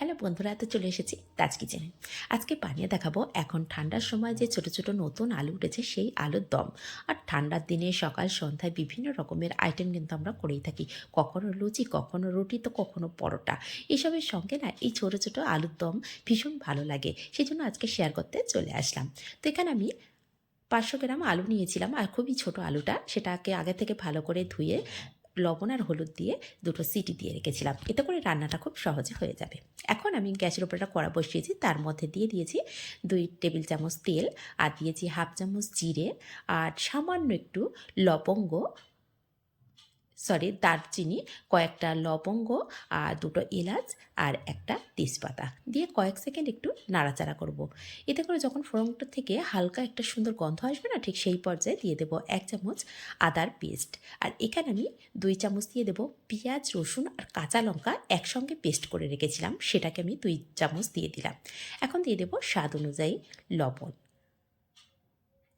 Hello বন্ধুরা, তো চলে এসেছি তাজ কিচেনে আজকে বানিয়ে দেখাবো এখন ঠান্ডার সময় যে ছোট ছোট নতুন আলু উঠেছে সেই আলুর দম। আর ঠান্ডার দিনে সকাল, সন্ধ্যায় বিভিন্ন রকমের আইটেম কিন্তু আমরা করেই থাকি। কখনো লুচি, কখনো রুটি, তো কখনো পরোটা। এসবের সঙ্গে না এই ছোট ছোট আলুর দম ভীষণ ভালো লাগে। সেই জন্য আজকে শেয়ার করতে চলে আসলাম। তো এখানে আমি পাঁচশো গ্রাম আলু নিয়েছিলাম। আর খুবই ছোট আলুটা, সেটাকে আগে থেকে ভালো করে ধুয়ে লবণ আর হলুদ দিয়ে দুটো সিটি দিয়ে রেখেছিলাম। এতে করে রান্নাটা খুব সহজে হয়ে যাবে। এখন আমি গ্যাসের উপরে একটা কড়া বসিয়েছি, তার মধ্যে দিয়ে দিয়েছি দুই টেবিল চামচ তেল আর দিয়েছি হাফ চামচ জিরে আর সামান্য একটু লবঙ্গ সরি দারচিনি, কয়েকটা লবঙ্গ, আর দুটো এলাচ, আর একটা তেজপাতা। দিয়ে কয়েক সেকেন্ড একটু নাড়াচাড়া করব। এতে করে যখন ফোড়নটা থেকে হালকা একটা সুন্দর গন্ধ আসবে না, ঠিক সেই পর্যায়ে দিয়ে দেবো এক চামচ আদার পেস্ট। আর এখানে আমি দুই চামচ দিয়ে দেবো পেঁয়াজ, রসুন, আর কাঁচা লঙ্কা একসঙ্গে পেস্ট করে রেখেছিলাম। সেটাকে আমি দুই চামচ দিয়ে দিলাম। এখন দিয়ে দেবো স্বাদ অনুযায়ী লবণ।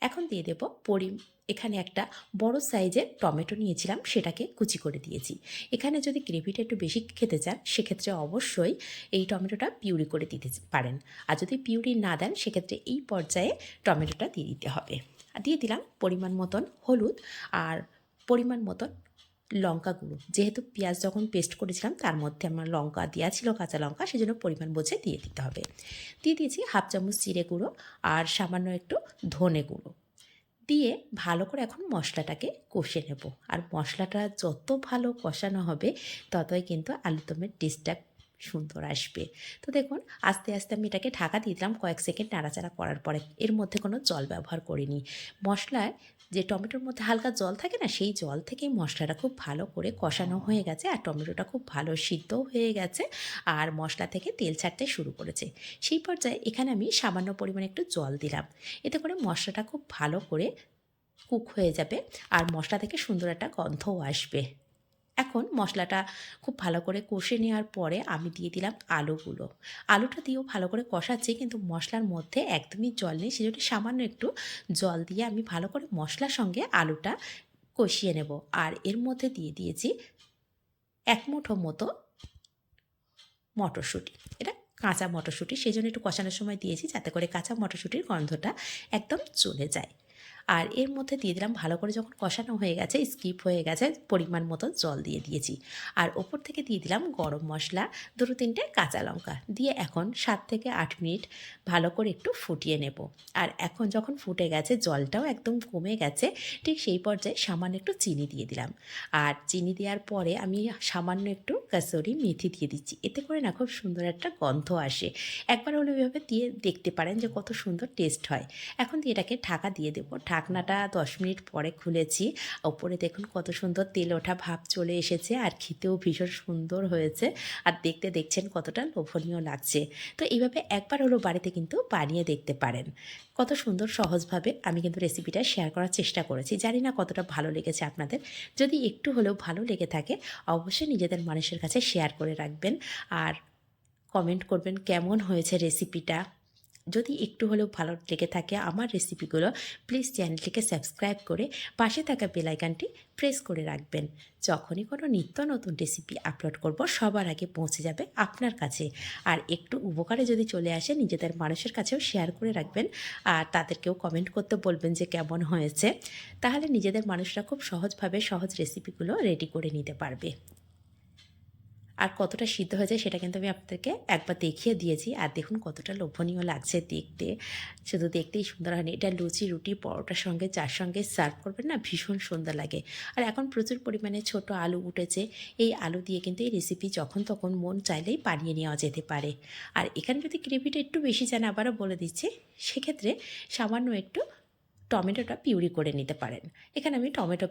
এখন দিয়ে দেবো পরি এখানে একটা বড় সাইজের টমেটো নিয়েছিলাম, সেটাকে কুচি করে দিয়েছি। এখানে যদি গ্রেভিটা একটু বেশি খেতে চান, সেক্ষেত্রে অবশ্যই এই টমেটোটা পিউরি করে দিতে পারেন। আর যদি পিউরি না দেন, সেক্ষেত্রে এই পর্যায়ে টমেটোটা দিয়ে দিতে হবে। দিয়ে দিলাম পরিমাণ মতন হলুদ। আর পরিমাণ মতন লঙ্কা গুঁড়ো যেহেতু পেঁয়াজ যখন পেস্ট করেছিলাম, তার মধ্যে আমার লঙ্কা দেওয়া ছিল, কাঁচা লঙ্কা, সেজন্য পরিমাণ বোঝে দিয়ে দিতে হবে। দিয়ে দিয়েছি হাফ চামচ জিরে গুঁড়ো আর সামান্য একটু ধনে গুঁড়ো। দিয়ে ভালো করে এখন মশলাটাকে কষে নেব। আর মশলাটা যত ভালো কষানো হবে, ততই কিন্তু আলুদমের টেস্টটা সুন্দর আসবে। তো দেখুন, আস্তে আস্তে আমি এটাকে ঢাকা দিয়ে দিলাম কয়েক সেকেন্ড নাড়াচাড়া করার পরে। এর মধ্যে কোনো জল ব্যবহার করিনি। মশলায় যে টমেটোর মধ্যে হালকা জল থাকে না, সেই জল থেকেই মশলাটা খুব ভালো করে কষানো হয়ে গেছে আর টমেটোটা খুব ভালো সিদ্ধও হয়ে গেছে আর মশলা থেকে তেল ছাড়তে শুরু করেছে। সেই পর্যায়ে এখানে আমি সামান্য পরিমাণে একটু জল দিলাম। এতে করে মশলাটা খুব ভালো করে কুক হয়ে যাবে আর মশলা থেকে সুন্দর একটা গন্ধও আসবে। এখন মশলাটা খুব ভালো করে কষে নেওয়ার পরে আমি দিয়ে দিলাম আলুগুলো। আলুটা দিয়েও ভালো করে কষাচ্ছি কিন্তু মশলার মধ্যে একদমই জল নেই, সেজন্য সামান্য একটু জল দিয়ে আমি ভালো করে মশলার সঙ্গে আলুটা কষিয়ে নেব। আর এর মধ্যে দিয়ে দিয়েছি এক মুঠো মতো মটরশুঁটি। এটা কাঁচা মটরশুঁটি সেই জন্য একটু কষানোর সময় দিয়েছি যাতে করে কাঁচা মটরশুঁটির গন্ধটা একদম চলে যায়। আর এর মধ্যে দিয়ে দিলাম ভালো করে যখন কষানো হয়ে গেছে স্কিপ হয়ে গেছে, পরিমাণ মতো জল দিয়ে দিয়েছি। আর ওপর থেকে দিয়ে দিলাম গরম মশলা, দুটো তিনটে কাঁচা লঙ্কা। দিয়ে এখন সাত থেকে আট মিনিট ভালো করে একটু ফুটিয়ে নেব। আর এখন যখন ফুটে গেছে, জলটাও একদম কমে গেছে, ঠিক সেই পর্যায়ে সামান্য একটু চিনি দিয়ে দিলাম। আর চিনি দেওয়ার পরে আমি সামান্য একটু কাসরি মেথি দিয়ে দিচ্ছি। এতে করে না খুব সুন্দর একটা গন্ধ আসে। একবার হলে এভাবে দিয়ে দেখতে পারেন যে কত সুন্দর টেস্ট হয়। এখন দিয়ে এটাকে ঢাকা দিয়ে দেবো। ঢাকনাটা দশ মিনিট পরে খুলেছি। ওপরে দেখুন কত সুন্দর তেল ওঠা ভাব চলে এসেছে আর খেতেও ভীষণ সুন্দর হয়েছে। আর দেখতে দেখছেন কতটা লোভনীয় লাগছে। তো এইভাবে একবার হলো বাড়িতে কিন্তু বানিয়ে দেখতে পারেন। কত সুন্দর সহজভাবে আমি কিন্তু রেসিপিটা শেয়ার করার চেষ্টা করেছি। জানি না কতটা ভালো লেগেছে আপনাদের। যদি একটু হলেও ভালো লেগে থাকে, অবশ্যই নিজেদের মানুষের কাছে শেয়ার করে রাখবেন। আর কমেন্ট করবেন কেমন হয়েছে রেসিপিটা। যদি একটু হলেও ভালো লেগে থাকে আমার রেসিপিগুলো প্লিজ চ্যানেলটিকে সাবস্ক্রাইব করে পাশে থাকা বেলাইকানটি প্রেস করে রাখবেন। যখনই কোনো নিত্য নতুন রেসিপি আপলোড করব, সবার আগে পৌঁছে যাবে আপনার কাছে। আর একটু উপকারে যদি চলে আসে, নিজেদের মানুষের কাছেও শেয়ার করে রাখবেন আর তাদেরকেও কমেন্ট করতে বলবেন যে কেমন হয়েছে। তাহলে নিজেদের মানুষরা খুব সহজভাবে সহজ রেসিপিগুলো রেডি করে নিতে পারবে। আর কতটা সিদ্ধ হয়েছে সেটা কিন্তু আমি আপনাদেরকে একবার দেখিয়ে দিয়েছি। আর দেখুন কতটা লোভনীয় লাগছে দেখতে। শুধু দেখতেই সুন্দর হয়নি। এটা লুচি, রুটি, পরোটার সঙ্গে যার সঙ্গে সার্ভ করবেন না, ভীষণ সুন্দর লাগে। আর এখন প্রচুর পরিমাণে ছোট আলু উঠেছে। এই আলু দিয়ে কিন্তু এই রেসিপি যখন তখন মন চাইলেই বানিয়ে নেওয়া যেতে পারে। আর এখানে যদি গ্রেভিটা একটু বেশি চান আবারও বলে দিচ্ছি, সেক্ষেত্রে সামান্য একটু টমেটোটা পিউরি করে নিতে পারেন। এখানে আমি টমেটো